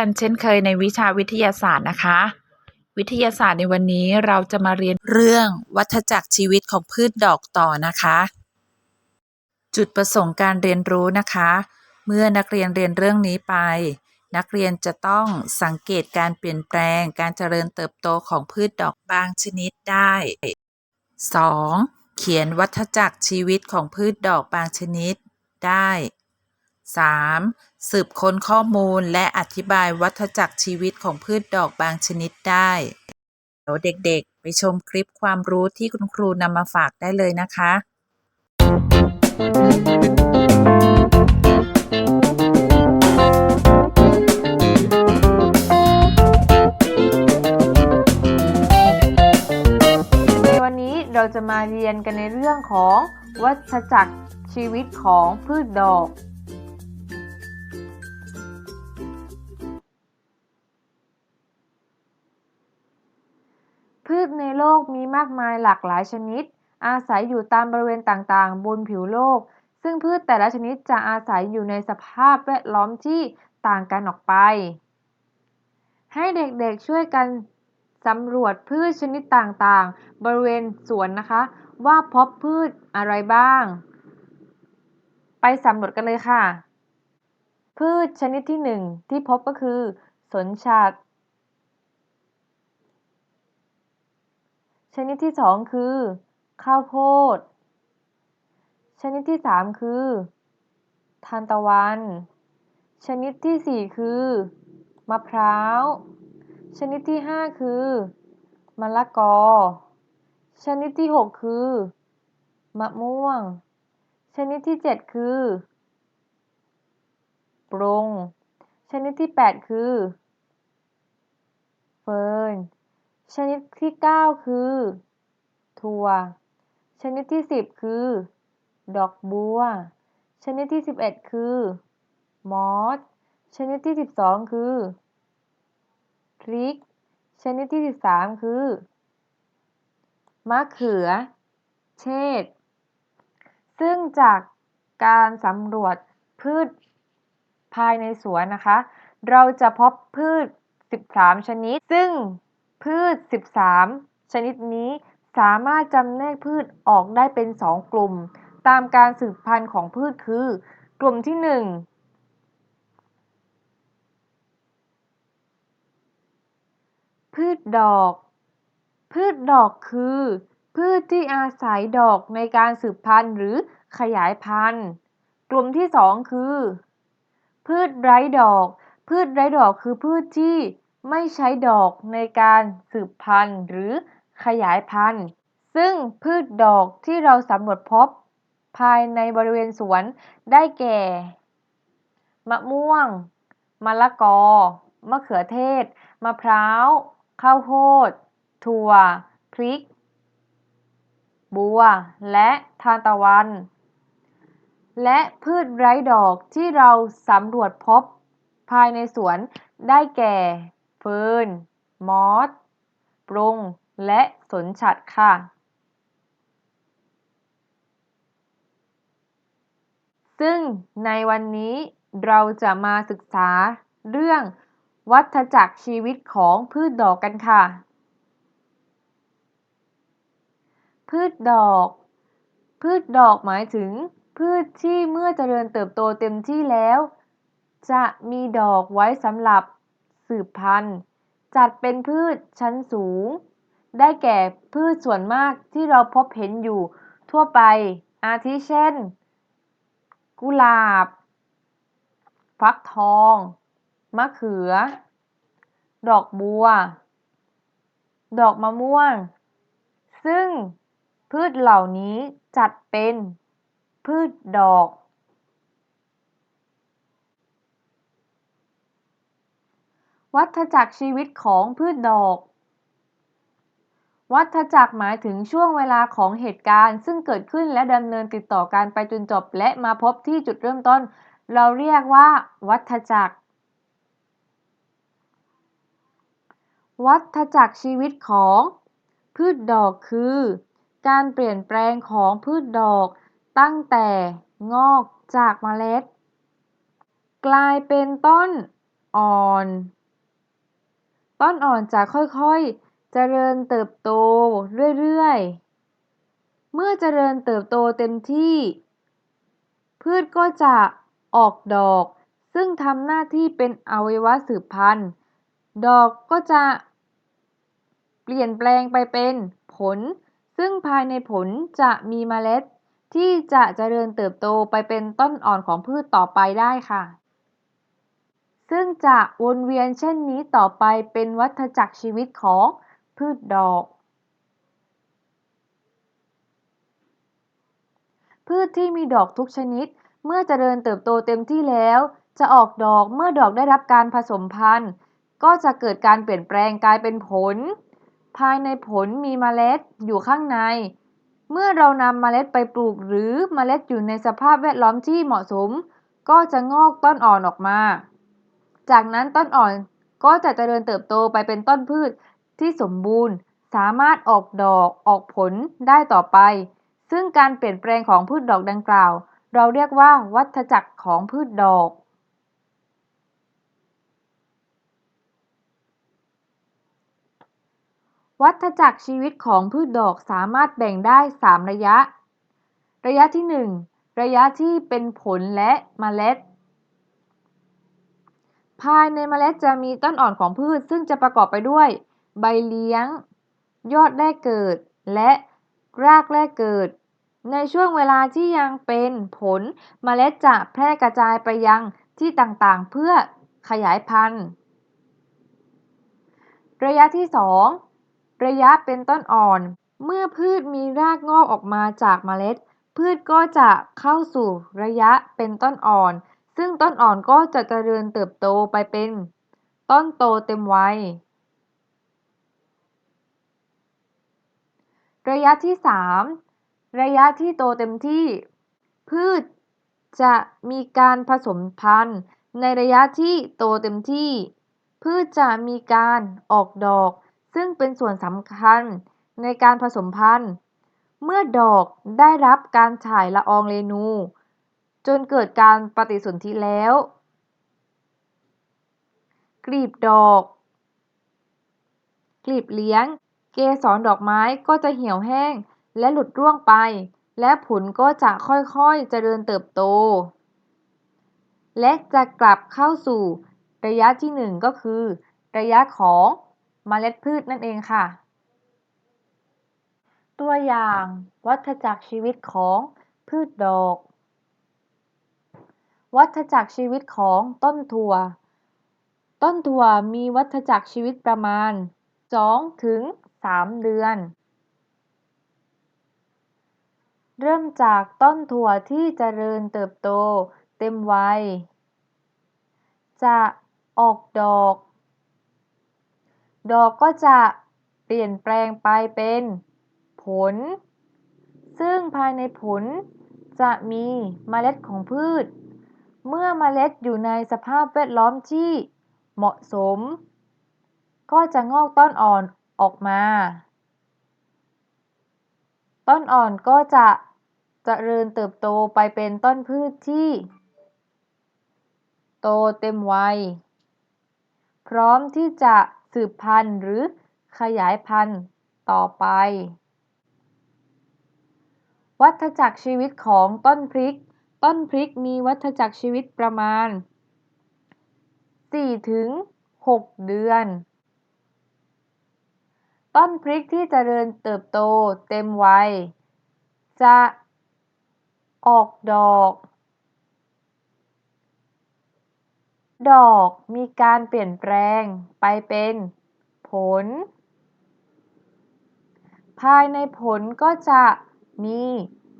กันเช่นเคยในวิชาวิทยาศาสตร์นะคะ วิทยาศาสตร์ในวันนี้เราจะมาเรียนเรื่องวัฏจักรชีวิตของพืชดอกต่อนะคะ จุดประสงค์การเรียนรู้นะคะ เมื่อนักเรียนเรียนเรื่องนี้ไป นักเรียนจะต้องสังเกตการเปลี่ยนแปลงการเจริญเติบโตของพืชดอกบางชนิดได้ 2. เขียนวัฏจักรชีวิตของพืชดอกบางชนิดได้ 3. สืบค้นข้อมูลและอธิบายวัฏจักรชีวิตของพืชดอกบางชนิดได้ เดี๋ยวเด็กๆ ไปชมคลิปความรู้ที่คุณครูนำมาฝากได้เลยนะคะ ในวันนี้เราจะมาเรียนกันในเรื่องของวัฏจักรชีวิตของพืชดอก พืชในโลกมีมากมายหลากหลายชนิด อาศัยอยู่ตามบริเวณต่างๆ บนผิวโลก ซึ่งพืชแต่ละชนิดจะอาศัยอยู่ในสภาพแวดล้อมที่ต่างกันออกไป ให้เด็กๆช่วยกันสำรวจพืชชนิดต่างๆ บริเวณสวนนะคะ ว่าพบพืชอะไรบ้าง ไปสำรวจกันเลยค่ะ พืชชนิดที่หนึ่งที่พบก็คือ สนฉัต ชนิดที่สองคือ ข้าวโพด ชนิดที่สามคือทานตะวัน ชนิดที่สี่คือ มะพร้าว ชนิดที่ห้าคือมะละกอ ชนิดที่หกคือ มะม่วง ชนิดที่เจ็ดคือปรงชนิดที่แปดคือ เฟิร์น ชนิดที่เก้าคือ ถั่ว ชนิดที่สิบคือ ดอกบัว ชนิดที่สิบเอ็ดคือ มอส ชนิดที่สิบสองคือ พริก ชนิดที่สิบสามคือ มะเขือเชษซึ่งจากการสำรวจพืชภายในสวนนะคะ เราจะพบพืช 13 ชนิด ซึ่ง พืช 13 ชนิดนี้สามารถจำแนกพืชออกได้เป็น 2 กลุ่ม ตามการสืบพันธุ์ของพืชคือ กลุ่มที่ 1 พืชดอก พืชดอกคือ พืชที่อาศัยดอกในการสืบพันธุ์หรือขยายพันธุ์ กลุ่มที่ 2 คือ พืชไร้ดอก พืชไร้ดอกคือพืชที่ ไม่ใช้ดอกในการสืบพันธุ์หรือขยายพันธุ์ ซึ่งพืชดอกที่เราสำรวจพบภายในบริเวณสวนได้แก่ มะม่วง มะละกอ มะเขือเทศ มะพร้าว ข้าวโพด ถั่ว พริก บัว และทานตะวัน และพืชไร้ดอกที่เราสำรวจพบภายในสวนได้แก่ ฟิร์นมอส ปรุง และสนฉัตรค่ะ ซึ่งในวันนี้เราจะมาศึกษาเรื่องวัฏจักรชีวิตของพืชดอกกันค่ะ พืชดอก พืชดอกหมายถึง พืชที่เมื่อเจริญเติบโตเต็มที่แล้ว จะมีดอกไว้สำหรับ สืบพันธุ์ จัดเป็นพืชชั้นสูง ได้แก่พืชส่วนมากที่เราพบเห็นอยู่ทั่วไป อาทิเช่น กุหลาบ ฟักทอง มะเขือ ดอกบัว ดอกมะม่วง ซึ่งพืชเหล่านี้จัดเป็นพืชดอก วัฏจักรชีวิตของพืชดอก วัฏจักรหมายถึงช่วงเวลาของเหตุการณ์ ซึ่งเกิดขึ้นและดำเนินติดต่อกันไปจนจบ และมาพบที่จุดเริ่มต้น เราเรียกว่า วัฏจักร วัฏจักรชีวิตของ พืชดอกคือ การเปลี่ยนแปลงของพืชดอกตั้งแต่งอกจากเมล็ด กลายเป็นต้นอ่อน ต้นอ่อนจะค่อย ๆ เจริญเติบโตเรื่อย ๆ เมื่อเจริญเติบโตเต็มที่ พืชก็จะออกดอก ซึ่งทำหน้าที่เป็นอวัยวะสืบพันธุ์ ดอกก็จะเปลี่ยนแปลงไปเป็นผล ซึ่งภายในผลจะมีเมล็ด ที่จะเจริญเติบโตไปเป็นต้นอ่อนของพืชต่อไปได้ค่ะ ซึ่งจะวนเวียนเช่นนี้ต่อไปเป็นวัฏจักรชีวิตของพืชดอก พืชที่มีดอกทุกชนิด เมื่อเจริญเติบโตเต็มที่แล้ว จะออกดอกเมื่อดอกได้รับการผสมพันธุ์ ก็จะเกิดการเปลี่ยนแปลงกลายเป็นผล ภายในผลมีเมล็ดอยู่ข้างใน เมื่อเรานำเมล็ดไปปลูกหรือเมล็ดอยู่ในสภาพแวดล้อมที่เหมาะสม ก็จะงอกต้นอ่อนออกมา จากนั้นต้นอ่อนก็จะเจริญเติบโตไปเป็นต้นพืชที่สมบูรณ์ สามารถออกดอกออกผลได้ต่อไป ซึ่งการเปลี่ยนแปลงของพืชดอกดังกล่าว เราเรียกว่าวัฏจักรของพืชดอก วัฏจักรชีวิตของพืชดอกสามารถแบ่งได้ 3 ระยะ ระยะที่ 1 ระยะที่เป็นผลและเมล็ด ภายในเมล็ดจะมีต้นอ่อนของพืช ซึ่งจะประกอบไปด้วย ใบเลี้ยง ยอดแรกเกิด และรากแรกเกิด ในช่วงเวลาที่ยังเป็นผลเมล็ดจะแพร่กระจายไปยังที่ต่างๆ เพื่อขยายพันธุ์ ระยะที่ 2 ระยะเป็นต้นอ่อน เมื่อพืชมีรากงอกออกมาจากเมล็ด พืชก็จะเข้าสู่ระยะเป็นต้นอ่อน ซึ่งต้นอ่อนก็จะเจริญเติบโตไปเป็นต้นโตเต็มวัย ระยะที่ 3 ระยะที่โตเต็มที่ พืชจะมีการผสมพันธุ์ในระยะที่โตเต็มที่ พืชจะมีการออกดอก ซึ่งเป็นส่วนสำคัญในการผสมพันธุ์ เมื่อดอกได้รับการฉายละอองเรนู จนเกิดการปฏิสนธิแล้ว กลีบดอก กลีบเลี้ยง เกสรดอกไม้ก็จะเหี่ยวแห้งและหลุดร่วงไป และผลก็จะค่อยๆเจริญเติบโต และจะกลับเข้าสู่ระยะที่ 1 ก็คือ ระยะของเมล็ดพืชนั่นเองค่ะ ตัวอย่างวัฏจักรชีวิตของพืชดอก วัฏจักรชีวิตของต้นถั่ว ต้นถั่วมีวัฏจักรชีวิตประมาณ 2 ถึง 3 เดือน เริ่มจากต้นถั่วที่เจริญเติบโตเต็มวัย จะออกดอก ดอกก็จะเปลี่ยนแปลงไปเป็นผล ซึ่งภายในผลจะมีเมล็ดของพืช เมื่อเมล็ดอยู่ในสภาพแวดล้อมที่เหมาะสม ก็จะงอกต้นอ่อนออกมา ต้นอ่อนก็จะเจริญเติบโตไปเป็นต้นพืชที่ โตเต็มวัย พร้อมที่จะสืบพันธุ์หรือขยายพันธุ์ต่อไป วัฏจักรชีวิตของต้นพริก ต้นพริกมีวัฏจักรชีวิตประมาณ4ถึง6เดือน ต้นพริกที่เจริญเติบโตเต็มวัย จะออกดอก ดอกมีการเปลี่ยนแปลงไปเป็นผล ภายในผลก็จะมี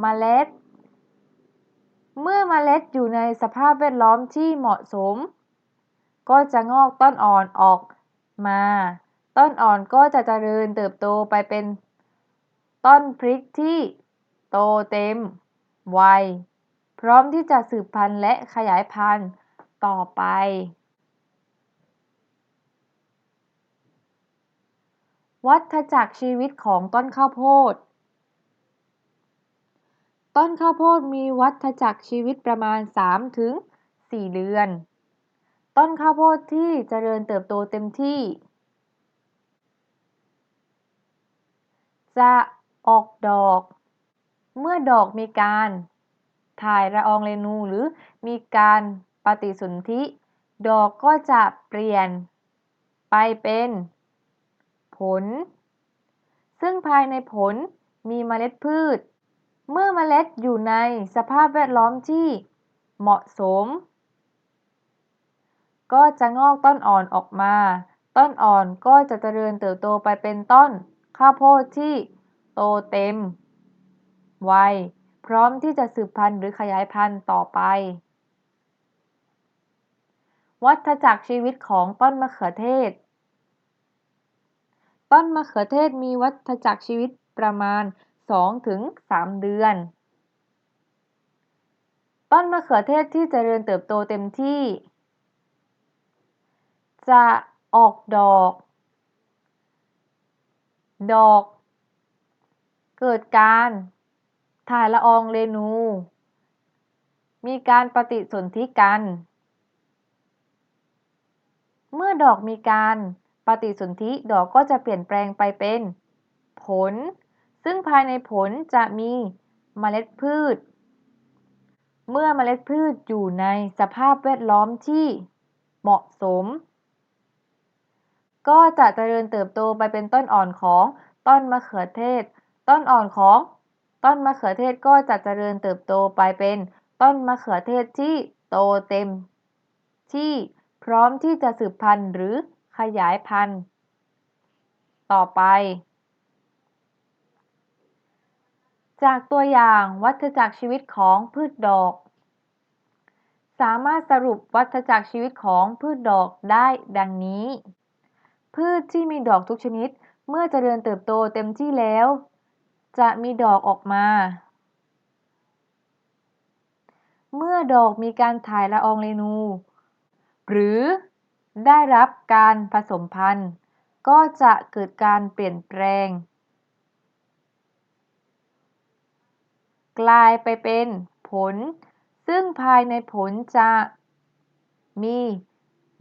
เมล็ด เมื่อเมล็ดอยู่ในสภาพแวดล้อมที่เหมาะสม ก็จะงอกต้นอ่อนออกมา ต้นอ่อนก็จะเจริญเติบโตไปเป็น ต้นพริกที่โตเต็มวัยพร้อมที่จะสืบพันธุ์และขยายพันธุ์ต่อไป วัฏจักรชีวิตของต้นข้าวโพด ต้นข้าวโพดมีวัฏจักรชีวิตประมาณ3ถึง4เดือน ต้นข้าวโพดที่เจริญเติบโตเต็มที่ จะออกดอก เมื่อดอกมีการถ่ายละอองเรนูหรือมีการปฏิสนธิ ดอกก็จะเปลี่ยนไปเป็น ผล ซึ่งภายในผลมีเมล็ดพืช เมื่อเมล็ดอยู่ในสภาพแวดล้อมที่เหมาะสม ก็จะงอกต้นอ่อนออกมา ต้นอ่อนก็จะเจริญเติบโตไปเป็นต้นข้าวโพดที่โตเต็มวัยพร้อมที่จะสืบพันธุ์หรือขยายพันธุ์ต่อไป วัฏจักรชีวิตของต้นมะเขือเทศ ต้นมะเขือเทศมีวัฏจักรชีวิตประมาณ 2-3เดือน ต้นมะเขือเทศที่เจริญเติบโตเต็มที่ จะออกดอก ดอก เกิดการถ่ายละอองเรนู มีการปฏิสนธิกัน เมื่อดอกมีการปฏิสนธิดอกก็จะเปลี่ยนแปลงไปเป็น ผล ซึ่งภายในผลจะมีเมล็ดพืช เมื่อเมล็ดพืชอยู่ในสภาพแวดล้อมที่เหมาะสม ก็จะเจริญเติบโตไปเป็นต้นอ่อนของต้นมะเขือเทศ ต้นอ่อนของต้นมะเขือเทศก็จะเจริญเติบโตไปเป็นต้นมะเขือเทศที่โตเต็ม ที่พร้อมที่จะสืบพันธุ์หรือขยายพันธุ์ ต่อไป จากตัวอย่างวัฏจักรชีวิตของพืชดอก สามารถสรุปวัฏจักรชีวิตของพืชดอกได้ดังนี้ พืชที่มีดอกทุกชนิดเมื่อเจริญเติบโตเต็มที่แล้ว จะมีดอกออกมา เมื่อดอกมีการถ่ายละอองเรนู หรือได้รับการผสมพันธุ์ ก็จะเกิดการเปลี่ยนแปลง กลายไปเป็นผล ซึ่งภายในผลจะมี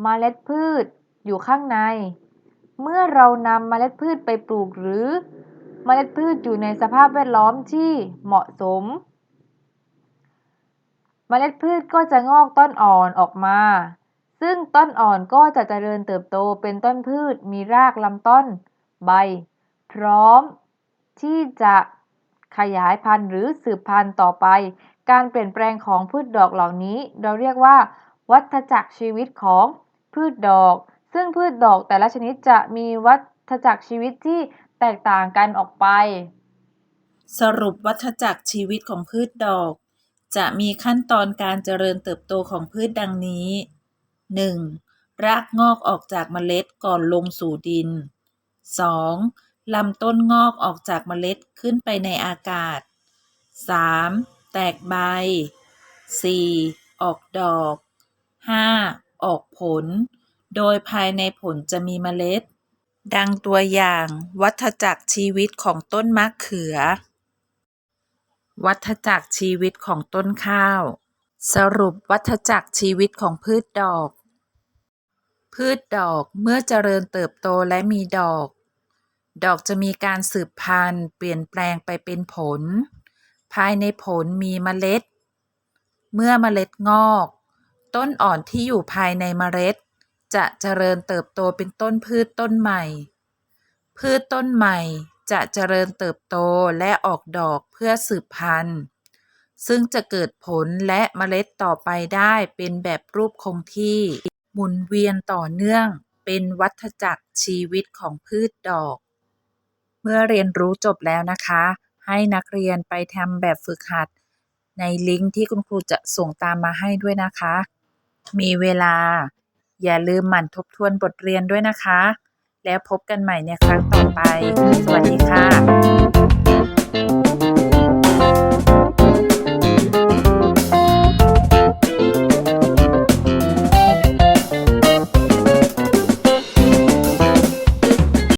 เมล็ดพืชอยู่ข้างใน เมื่อเรานำเมล็ดพืชไปปลูกหรือเมล็ดพืชอยู่ในสภาพแวดล้อมที่เหมาะสม เมล็ดพืชก็จะงอกต้นอ่อนออกมา ซึ่งต้นอ่อนก็จะเจริญเติบโตเป็นต้นพืชมีรากลำต้น ใบ พร้อมที่จะ ขยายพันธุ์หรือสืบพันธุ์ต่อไป การเปลี่ยนแปลงของพืชดอกเหล่านี้ เราเรียกว่า วัฏจักรชีวิตของพืชดอก ซึ่งพืชดอกแต่ละชนิดจะมีวัฏจักรชีวิตที่แตกต่างกันออกไป สรุปวัฏจักรชีวิตของพืชดอก จะมีขั้นตอนการเจริญเติบโตของพืชดังนี้ 1. รากงอกออกจากเมล็ดก่อนลงสู่ดิน 2. ลำต้นงอกออกจากเมล็ดขึ้นไปในอากาศ 3. แตกใบ 4. ออกดอก 5. ออกผล โดยภายในผลจะมีเมล็ด ดังตัวอย่างวัฏจักรชีวิตของต้นมะเขือ วัฏจักรชีวิตของต้นข้าว สรุปวัฏจักรชีวิตของพืชดอก พืชดอกเมื่อเจริญเติบโตและมีดอก ดอกจะมีการสืบพันธุ์เปลี่ยนแปลงไปเป็นผล ภายในผลมีเมล็ด เมื่อเมล็ดงอก ต้นอ่อนที่อยู่ภายในเมล็ด จะเจริญเติบโตเป็นต้นพืชต้นใหม่ พืชต้นใหม่จะเจริญเติบโตและออกดอกเพื่อสืบพันธุ์ ซึ่งจะเกิดผลและเมล็ดต่อไปได้เป็นแบบรูปคงที่ หมุนเวียนต่อเนื่องเป็นวัฏจักรชีวิตของพืชดอก เมื่อเรียนรู้จบแล้วนะคะ ให้นักเรียนไปทำแบบฝึกหัด ในลิงก์ที่คุณครูจะส่งตามมาให้ด้วยนะคะ มีเวลา อย่าลืมหมั่นทบทวนบทเรียนด้วยนะคะ แล้วพบกันใหม่ในครั้งต่อไป สวัสดีค่ะ